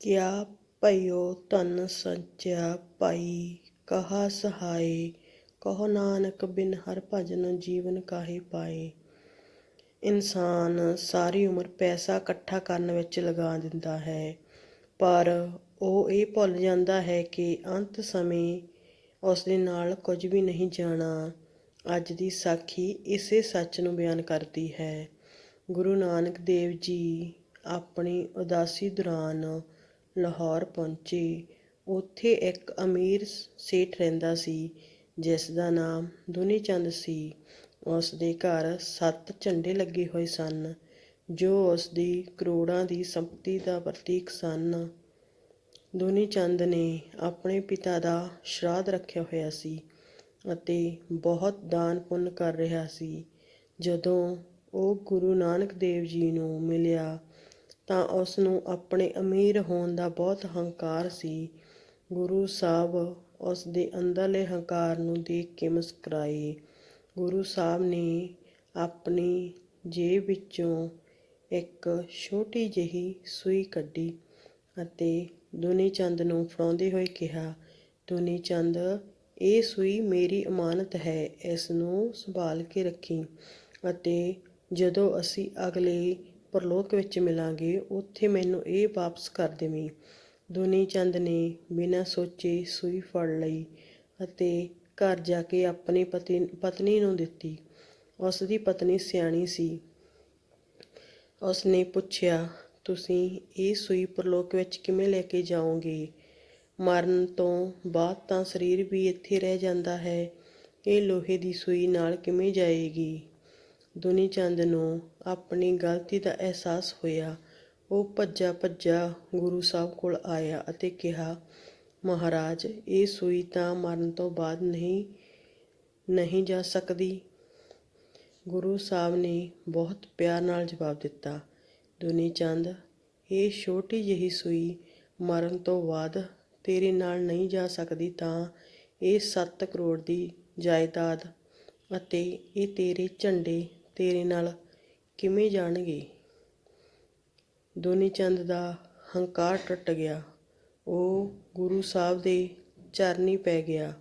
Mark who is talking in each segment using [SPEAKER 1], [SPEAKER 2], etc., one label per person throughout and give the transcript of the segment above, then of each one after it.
[SPEAKER 1] ਕਿਆ ਭਇਓ ਧਨ ਸੰਚਿਆ ਭਾਈ, ਕਹਾ ਸਹਾਈ, ਕਹੋ ਨਾਨਕ ਬਿਨ ਹਰ ਭਜਨ ਜੀਵਨ ਕਾਹੇ ਪਾਏ। ਇਨਸਾਨ ਸਾਰੀ ਉਮਰ ਪੈਸਾ ਇਕੱਠਾ ਕਰਨ ਵਿੱਚ ਲਗਾ ਦਿੰਦਾ ਹੈ, ਪਰ ਉਹ ਇਹ ਭੁੱਲ ਜਾਂਦਾ ਹੈ ਕਿ ਅੰਤ ਸਮੇਂ ਉਸ ਦੇ ਨਾਲ ਕੁਝ ਵੀ ਨਹੀਂ ਜਾਣਾ, ਅੱਜ ਦੀ ਸਾਖੀ ਇਸੇ ਸੱਚ ਨੂੰ ਬਿਆਨ ਕਰਦੀ ਹੈ। ਗੁਰੂ ਨਾਨਕ ਦੇਵ ਜੀ ਆਪਣੀ ਉਦਾਸੀ ਦੌਰਾਨ ਲਾਹੌਰ ਪਹੁੰਚੇ। ਉੱਥੇ ਇੱਕ ਅਮੀਰ ਸੇਠ ਰਹਿੰਦਾ ਸੀ, ਜਿਸ ਦਾ ਨਾਮ ਦੁਨੀ ਚੰਦ ਸੀ। ਉਸ ਦੇ ਘਰ ਸੱਤ ਝੰਡੇ ਲੱਗੇ ਹੋਏ ਸਨ, ਜੋ ਉਸ ਦੀ ਕਰੋੜਾਂ ਦੀ ਸੰਪਤੀ ਦਾ ਪ੍ਰਤੀਕ ਸਨ। ਦੁਨੀ ਚੰਦ ਨੇ ਆਪਣੇ ਪਿਤਾ ਦਾ ਸ਼ਰਾਧ ਰੱਖਿਆ ਹੋਇਆ ਸੀ ਅਤੇ ਬਹੁਤ ਦਾਨ ਪੁੰਨ ਕਰ ਰਿਹਾ ਸੀ। ਜਦੋਂ ਉਹ ਗੁਰੂ ਨਾਨਕ ਦੇਵ ਜੀ ਨੂੰ ਮਿਲਿਆ ਤਾਂ ਉਸ ਨੂੰ ਆਪਣੇ ਅਮੀਰ ਹੋਣ ਦਾ ਬਹੁਤ ਹੰਕਾਰ ਸੀ। ਗੁਰੂ ਸਾਹਿਬ ਉਸ ਦੇ ਅੰਦਰਲੇ ਹੰਕਾਰ ਨੂੰ ਦੇਖ ਕੇ ਮੁਸਕਰਾਏ। ਗੁਰੂ ਸਾਹਿਬ ਨੇ ਆਪਣੀ ਜੇਬ ਵਿੱਚੋਂ ਇੱਕ ਛੋਟੀ ਜਿਹੀ ਸੂਈ ਕੱਢੀ ਅਤੇ ਦੁਨੀ ਚੰਦ ਨੂੰ ਫੜਾਉਂਦੇ ਹੋਏ ਕਿਹਾ ਦੁਨੀ ਚੰਦ ਇਹ ਸੂਈ ਮੇਰੀ ਅਮਾਨਤ ਹੈ, ਇਸ ਨੂੰ ਸੰਭਾਲ ਕੇ ਰੱਖੀ ਅਤੇ ਜਦੋਂ ਅਸੀਂ ਅਗਲੇ ਪਰਲੋਕ ਵਿੱਚ ਮਿਲਾਂਗੇ, ਉੱਥੇ ਮੈਨੂੰ ਇਹ ਵਾਪਸ ਕਰ ਦੇਵੀਂ। ਦੁਨੀ ਚੰਦ ਨੇ ਬਿਨਾਂ ਸੋਚੇ ਸੂਈ ਫੜ ਲਈ ਅਤੇ ਘਰ ਜਾ ਕੇ ਆਪਣੇ ਪਤੀ, ਪਤਨੀ ਨੂੰ ਦਿੱਤੀ। ਉਸ ਦੀ ਪਤਨੀ ਸਿਆਣੀ ਸੀ। ਉਸ ਨੇ ਪੁੱਛਿਆ, ਤੁਸੀਂ ਇਹ ਸੂਈ ਪਰਲੋਕ ਵਿੱਚ ਕਿਵੇਂ ਲੈ ਕੇ ਜਾਓਗੇ? ਮਰਨ ਤੋਂ ਬਾਅਦ ਤਾਂ ਸਰੀਰ ਵੀ ਇੱਥੇ ਰਹਿ ਜਾਂਦਾ ਹੈ। ਇਹ ਲੋਹੇ ਦੀ ਸੂਈ ਨਾਲ ਕਿਵੇਂ ਜਾਏਗੀ? ਦੁਨੀ ਚੰਦ ਨੂੰ ਆਪਣੀ ਗਲਤੀ ਦਾ ਅਹਿਸਾਸ ਹੋਇਆ। ਉਹ ਭੱਜਾ ਭੱਜਾ ਗੁਰੂ ਸਾਹਿਬ ਕੋਲ ਆਇਆ ਅਤੇ ਕਿਹਾ, ਮਹਾਰਾਜ, ਇਹ ਸੂਈ ਤਾਂ ਮਰਨ ਤੋਂ ਬਾਅਦ ਨਹੀਂ ਨਹੀਂ ਜਾ ਸਕਦੀ। ਗੁਰੂ ਸਾਹਿਬ ਨੇ ਬਹੁਤ ਪਿਆਰ ਨਾਲ ਜਵਾਬ ਦਿੱਤਾ ਦੁਨੀ ਚੰਦ ਇਹ ਛੋਟੀ ਜਿਹੀ ਸੂਈ ਮਰਨ ਤੋਂ ਬਾਅਦ ਤੇਰੇ ਨਾਲ ਨਹੀਂ ਜਾ ਸਕਦੀ ਤਾਂ ਇਹ 7 ਕਰੋੜ ਦੀ ਜਾਇਦਾਦ ਅਤੇ ਇਹ ਤੇਰੇ ਝੰਡੇ ਤੇਰੇ ਨਾਲ ਕਿਵੇਂ ਜਾਣਗੇ? ਦੁਨੀ ਚੰਦ ਦਾ ਹੰਕਾਰ ਟੁੱਟ ਗਿਆ। ਉਹ ਗੁਰੂ ਸਾਹਿਬ ਦੇ ਚਰਨੀ ਪੈ ਗਿਆ।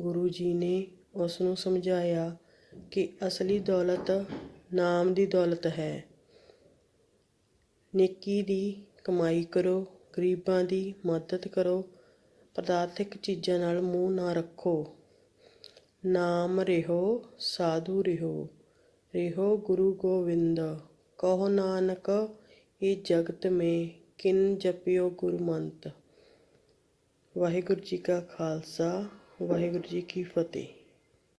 [SPEAKER 1] ਗੁਰੂ ਜੀ ਨੇ ਉਸ ਨੂੰ ਸਮਝਾਇਆ ਕਿ ਅਸਲੀ ਦੌਲਤ ਨਾਮ ਦੀ ਦੌਲਤ ਹੈ। ਨੇਕੀ ਦੀ ਕਮਾਈ ਕਰੋ, ਗਰੀਬਾਂ ਦੀ ਮਦਦ ਕਰੋ, ਪਦਾਰਥਿਕ ਚੀਜ਼ਾਂ ਨਾਲ ਮੂੰਹ ਨਾ ਰੱਖੋ। ਨਾਮ ਰਿਹੋ, ਸਾਧੂ ਰਿਹੋ। ਰਿਹੋ ਗੁਰੂ ਗੋਬਿੰਦ ਕਹੋ ਨਾਨਕ, ਇਹ ਜਗਤ ਮੈਂ ਕਿਨ ਜਪਿਓ ਗੁਰਮੰਤ। ਵਾਹਿਗੁਰੂ ਜੀ ਕਾ ਖਾਲਸਾ, ਵਾਹਿਗੁਰੂ ਜੀ ਕੀ ਫਤਿਹ।